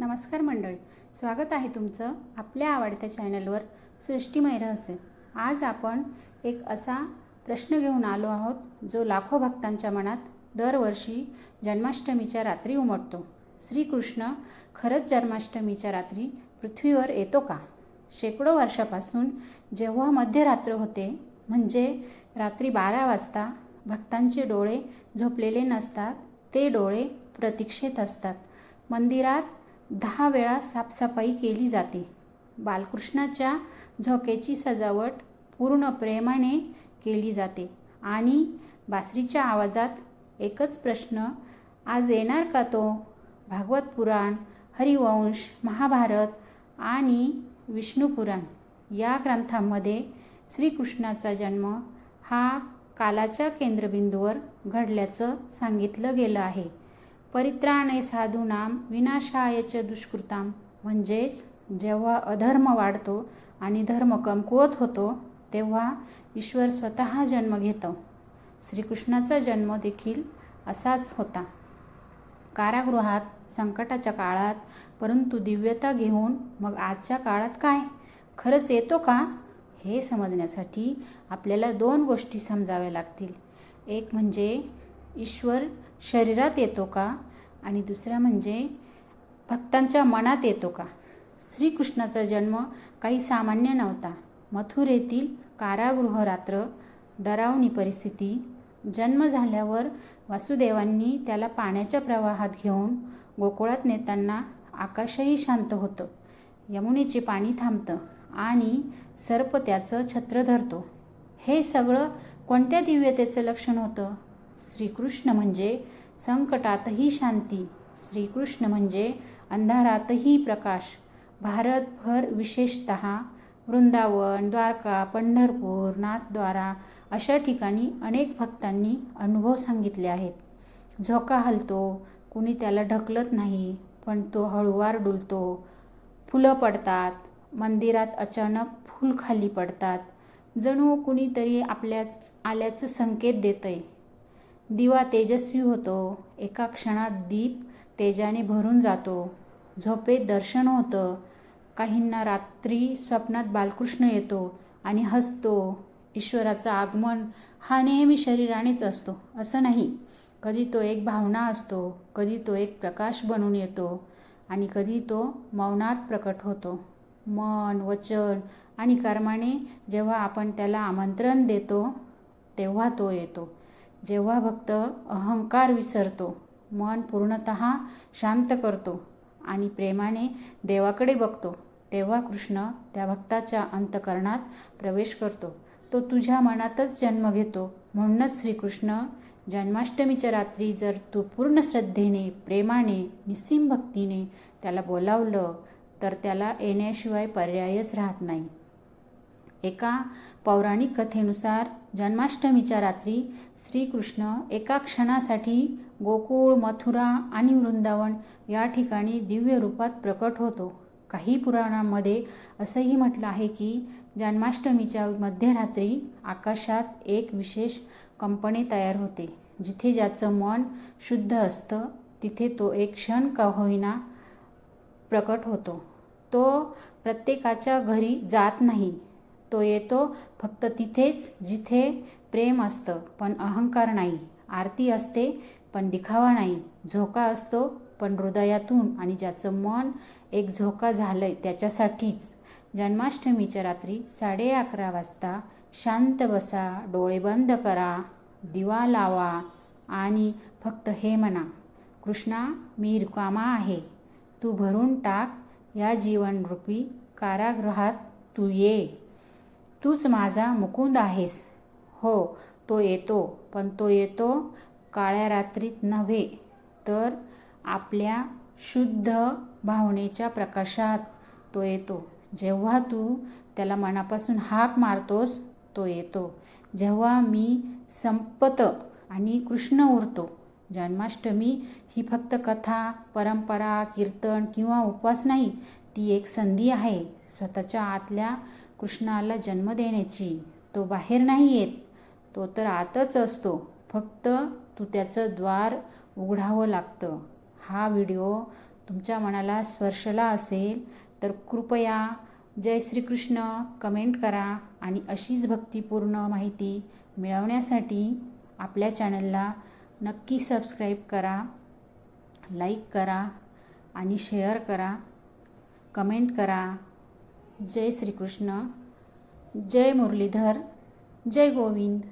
नमस्कार मंडळी स्वागत आहे तुमचं आपल्या आवडत्या चॅनलवर सृष्टीमय रहस्य. आज आपण एक असा प्रश्न घेऊन आलो आहोत जो लाखो भक्तांच्या मनात दरवर्षी जन्माष्टमीच्या रात्री उमटतो. श्रीकृष्ण खरंच जन्माष्टमीच्या रात्री पृथ्वीवर येतो का? शेकडो वर्षापासून जेव्हा मध्यरात्र होते म्हणजे रात्री बारा वाजता भक्तांचे डोळे झोपलेले नसतात ते डोळे प्रतीक्षेत असतात. मंदिरात दहा वेळा साफसफाई केली जाते. बालकृष्णाच्या झोकेची सजावट पूर्ण प्रेमाने केली जाते आणि बासरीच्या आवाजात एकच प्रश्न आज येणार का तो? भागवत पुराण हरिवंश महाभारत आणि विष्णुपुराण या ग्रंथांमध्ये श्रीकृष्णाचा जन्म हा कालाच्या केंद्रबिंदूवर घडल्याचं सांगितलं गेलं आहे. परित्राणे साधूनाम विनाशाय च दुष्कृताम. म्हणजेच जेव्हा अधर्म वाढतो आणि धर्म कमकुवत होतो तेव्हा ईश्वर स्वतः जन्म घेतो. श्रीकृष्णाचा जन्म देखील असाच होता. कारागृहात संकटाच्या काळात परंतु दिव्यता घेऊन मग आजच्या काळात काय? खरंच येतो का? हे समजण्यासाठी आपल्याला दोन गोष्टी समजाव्या लागतील. एक म्हणजे ईश्वर शरीरात येतो का? आणि दुसरा म्हणजे भक्तांच्या मनात येतो का? श्रीकृष्णाचा जन्म काही सामान्य नव्हता. मथुरेतील कारागृह रात्र डरावणी परिस्थिती जन्म झाल्यावर वासुदेवांनी त्याला पाण्याच्या प्रवाहात घेऊन गोकुळात नेताना आकाशही शांत होतं. यमुनेचे पाणी थांबतं आणि सर्प त्याचं छत्र धरतो. हे सगळं कोणत्या दिव्यतेचं लक्षण होतं? श्रीकृष्ण म्हणजे संकटातही शांती श्रीकृष्ण म्हणजे अंधारातही प्रकाश. भारतभर विशेषत वृंदावन द्वारका पंढरपूर नाथद्वारा अशा ठिकाणी अनेक भक्तांनी अनुभव सांगितले आहेत. झोका हलतो कुणी त्याला ढकलत नाही पण तो हळूवार डुलतो. फुलं पडतात मंदिरात अचानक फूल खाली पडतात. जणू कुणीतरी आपल्याच आल्याचं संकेत देतंय. दिवा तेजस्वी होतो. एका क्षणात दीप तेजाने भरून जातो. झोपेत दर्शन होतं. काहींना रात्री स्वप्नात बालकृष्ण येतो आणि हसतो. ईश्वराचं आगमन हा नेहमी शरीरानेच असतो. असं नाही. कधी तो एक भावना असतो कधी तो एक प्रकाश बनून येतो आणि कधी तो मौनात प्रकट होतो. मन वचन आणि कर्माने जेव्हा आपण त्याला आमंत्रण देतो तेव्हा तो येतो. जेव्हा भक्त अहंकार विसरतो मन पूर्णत शांत करतो आणि प्रेमाने देवाकडे बघतो तेव्हा कृष्ण त्या भक्ताच्या अंतकरणात प्रवेश करतो. तो तुझ्या मनातच जन्म घेतो. म्हणूनच श्रीकृष्ण जन्माष्टमीच्या रात्री जर तू पूर्ण श्रद्धेने प्रेमाने निस्सीम भक्तीने त्याला बोलावलं तर त्याला येण्याशिवाय पर्यायच राहत नाही. एका पौराणिक कथेनुसार जन्माष्टमीच्या रात्री श्रीकृष्ण एका क्षणासाठी गोकुळ मथुरा आणि वृंदावन या ठिकाणी दिव्य रूपात प्रकट होतो. काही पुराणांमध्ये असंही म्हटलं आहे की जन्माष्टमीच्या मध्यरात्री आकाशात एक विशेष कंपनी तयार होते जिथे ज्याचं मन शुद्ध असतं तिथे तो एक क्षण का होईना प्रकट होतो. तो प्रत्येकाच्या घरी जात नाही. तो येतो फक्त तिथेच जिथे प्रेम असतं पण अहंकार नाही. आरती असते पण दिखावा नाही. झोका असतो पण हृदयातून आणि ज्याचं मन एक झोका झालं आहे त्याच्यासाठीच. जन्माष्टमीच्या रात्री साडे अकरा वाजता शांत बसा डोळे बंद करा दिवा लावा आणि फक्त हे म्हणा कृष्णा मी रिकामा आहे. तू भरून टाक या जीवनरूपी कारागृहात तू ये. तूच माझा मुकुंद आहेस. हो तो येतो पण तो येतो काळ्या रात्रीत नव्हे तर आपल्या शुद्ध भावनेच्या प्रकाशात तो येतो. जेव्हा तू त्याला मनापासून हाक मारतोस तो येतो. जेव्हा मी संपत आणि कृष्ण उरतो जन्माष्टमी ही फक्त कथा परंपरा कीर्तन किंवा उपवास नाही ती एक संधी आहे. स्वतःच्या आतल्या कृष्णाला जन्म देण्याची. तो बाहेर नाही येत. तो तर आतच असतो. फक्त तू त्याचं द्वार उघडावं लागतं. हा व्हिडिओ तुमच्या मनाला स्पर्शला असेल तर कृपया जय श्रीकृष्ण कमेंट करा आणि अशीच भक्तिपूर्ण माहिती मिळवण्यासाठी आपल्या चॅनलला नक्की सबस्क्राईब करा लाईक करा आणि शेअर करा कमेंट करा. जय श्रीकृष्ण जय मुरलीधर जय गोविंद.